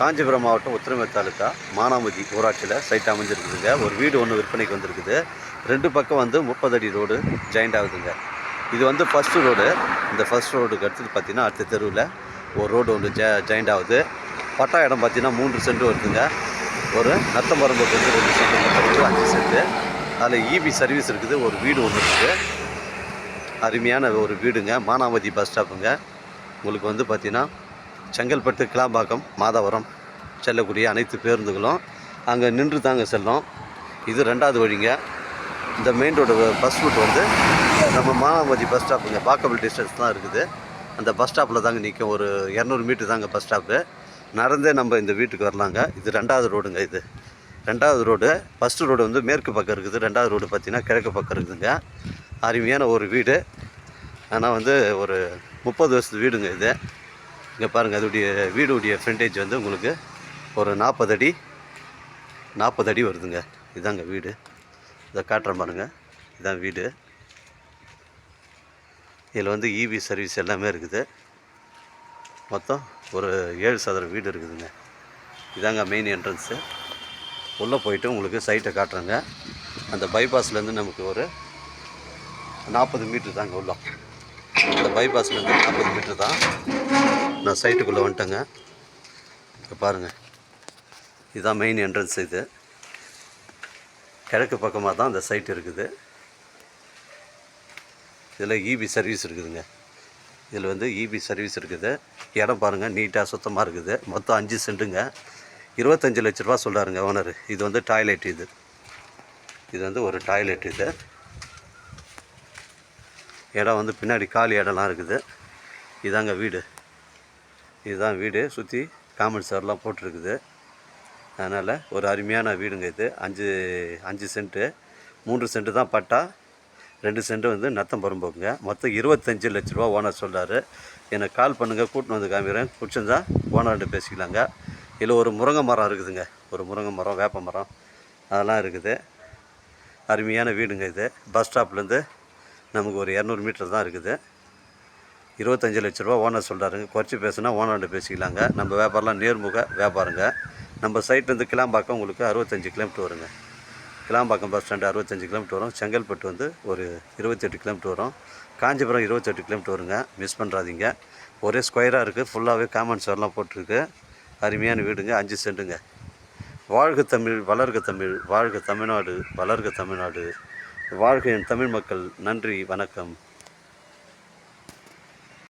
காஞ்சிபுரம் மாவட்டம் உத்திரமே தாலுக்கா மானாமதி ஊராட்சியில் சைட் அமைஞ்சிருக்குதுங்க. ஒரு வீடு ஒன்று விற்பனைக்கு வந்திருக்குது. ரெண்டு பக்கம் வந்து முப்பது அடி ரோடு ஜாயிண்ட் ஆகுதுங்க. இது வந்து ஃபஸ்ட்டு ரோடு இந்த ஃபஸ்ட் ரோடுக்கு அடுத்தது பார்த்தீங்கன்னா அடுத்த தெருவில் ஒரு ரோடு ஒன்று ஜ ஜாயிண்ட் ஆகுது. பட்டா இடம் பார்த்தீங்கன்னா மூன்று சென்ட் வருதுங்க. ஒரு நத்தம்பரம்புக்கு வந்து ரெண்டு சென்ட் அஞ்சு சென்ட்டு அதில் இபி சர்வீஸ் இருக்குது. ஒரு வீடு ஒன்று இருக்குது அருமையான ஒரு வீடுங்க. மானாமதி பஸ் ஸ்டாப்புங்க உங்களுக்கு வந்து பார்த்திங்கன்னா செங்கல்பட்டு கிளாம்பாக்கம் மாதவரம் செல்லக்கூடிய அனைத்து பேருந்துகளும் அங்கே நின்று தாங்க செல்லும் இது ரெண்டாவது வழிங்க. இந்த மெயின் ரோடு பஸ் ரூட் வந்து நம்ம மானாமதி பஸ் ஸ்டாப்புங்க வாக்கபிள் டிஸ்டன்ஸ் தான் இருக்குது. அந்த பஸ் ஸ்டாப்பில் தாங்க நிற்கும் ஒரு இரநூறு மீட்டர் தாங்க பஸ் ஸ்டாப்பு நடந்தே நம்ம இந்த வீட்டுக்கு வரலாங்க. இது ரெண்டாவது ரோடுங்க இது. ரெண்டாவது ரோடு ஃபஸ்ட்டு ரோடு வந்து மேற்கு பக்கம் இருக்குது. ரெண்டாவது ரோடு பார்த்திங்கன்னா கிழக்கு பக்கம் இருக்குதுங்க. அருமையான ஒரு வீடு. ஆனால் வந்து ஒரு முப்பது வருஷத்து வீடுங்க இது. இங்கே பாருங்கள் அதோடைய வீடுடைய ஃப்ரண்டேஜ் வந்து உங்களுக்கு ஒரு நாற்பது அடி நாற்பது அடி வருதுங்க. இதாங்க வீடு. இதை காட்டுறேன் பாருங்க. இதான் வீடு. இதில் வந்து இவி சர்வீஸ் எல்லாமே இருக்குது. மொத்தம் ஒரு ஏழு சதுர வீடு இருக்குதுங்க. இதாங்க மெயின் என்ட்ரன்ஸு உள்ளே போயிட்டு உங்களுக்கு சைட்டை காட்டுறேங்க. அந்த பைபாஸ்லேருந்து நமக்கு ஒரு நாற்பது மீட்ரு தாங்க உள்ளோம் அந்த பைபாஸ்லேருந்து நாற்பது மீட்ரு தான். நான் சைட்டுக்குள்ளே வந்துட்டேங்க. இங்கே பாருங்கள் இதுதான் மெயின் என்ட்ரன்ஸ் இது. கிழக்கு பக்கமாக தான் அந்த சைட் இருக்குது. இதில் இபி சர்வீஸ் இருக்குதுங்க. இதில் வந்து இபி சர்வீஸ் இருக்குது. இடம் பாருங்கள் நீட்டாக சுத்தமாக இருக்குது. மொத்தம் அஞ்சு சென்ட்டுங்க இருபத்தஞ்சி லட்ச ரூபா சொல்கிறாருங்க ஓனர் இது வந்து டாய்லெட் இது. இது வந்து ஒரு டாய்லெட் இது. இடம் வந்து பின்னாடி காலி இடம்லாம் இருக்குது. இதாங்க வீடு. இதுதான் வீடு. சுற்றி காமன் சார்லாம் போட்டிருக்குது. அதனால் ஒரு அருமையான வீடுங்க இது. அஞ்சு அஞ்சு சென்ட்டு மூன்று சென்ட்டு தான் பட்டா. ரெண்டு சென்ட்டு வந்து நத்தம் பரும்போக்குங்க. மொத்தம் இருபத்தஞ்சி லட்ச ரூபா ஓனர் சொல்கிறாரு எனக்கு கால் பண்ணுங்கள் கூட்டின்னு வந்து காமிக்கிறேன். பிடிச்சிருந்தா ஓனர்கிட்ட பேசிக்கலாங்க. இதில் ஒரு முருங்கை மரம் இருக்குதுங்க. ஒரு முருங்கை மரம் வேப்ப மரம். அதெல்லாம் இருக்குது. அருமையான வீடுங்க இது. பஸ் ஸ்டாப்லேருந்து நமக்கு ஒரு இரநூறு மீட்டர் தான் இருக்குது. இருபத்தஞ்சி லட்ச ரூபா ஓனர் சொல்கிறாருங்க குறைச்சி பேசுனா ஓனர்கிட்ட பேசிக்கலாங்க. நம்ம வியாபாரம்லாம் நேர்முக வியாபாரங்க. நம்ம சைட்லேருந்து கிளாம்பாக்கம் உங்களுக்கு அறுபத்தஞ்சி கிலோமீட்டர் வருங்க. கிளாம்பாக்கம் பஸ் ஸ்டாண்டு அறுபத்தஞ்சி கிலோமீட்டர் வரும். செங்கல்பட்டு வந்து ஒரு இருபத்தெட்டு கிலோமீட்டர் வரும். காஞ்சிபுரம் இருபத்தெட்டு கிலோமீட்டர் வருங்க. மிஸ் பண்ணுறாதீங்க ஒரே ஸ்கொயராக இருக்குது ஃபுல்லாகவே காமன் எல்லாம் போட்டிருக்கு. அருமையான வீடுங்க. அஞ்சு சென்ட்டுங்க வாழ்க தமிழ் வளர்க தமிழ் வாழ்க தமிழ்நாடு வளர்க தமிழ்நாடு. வாழ்க என் தமிழ் மக்கள். நன்றி வணக்கம்.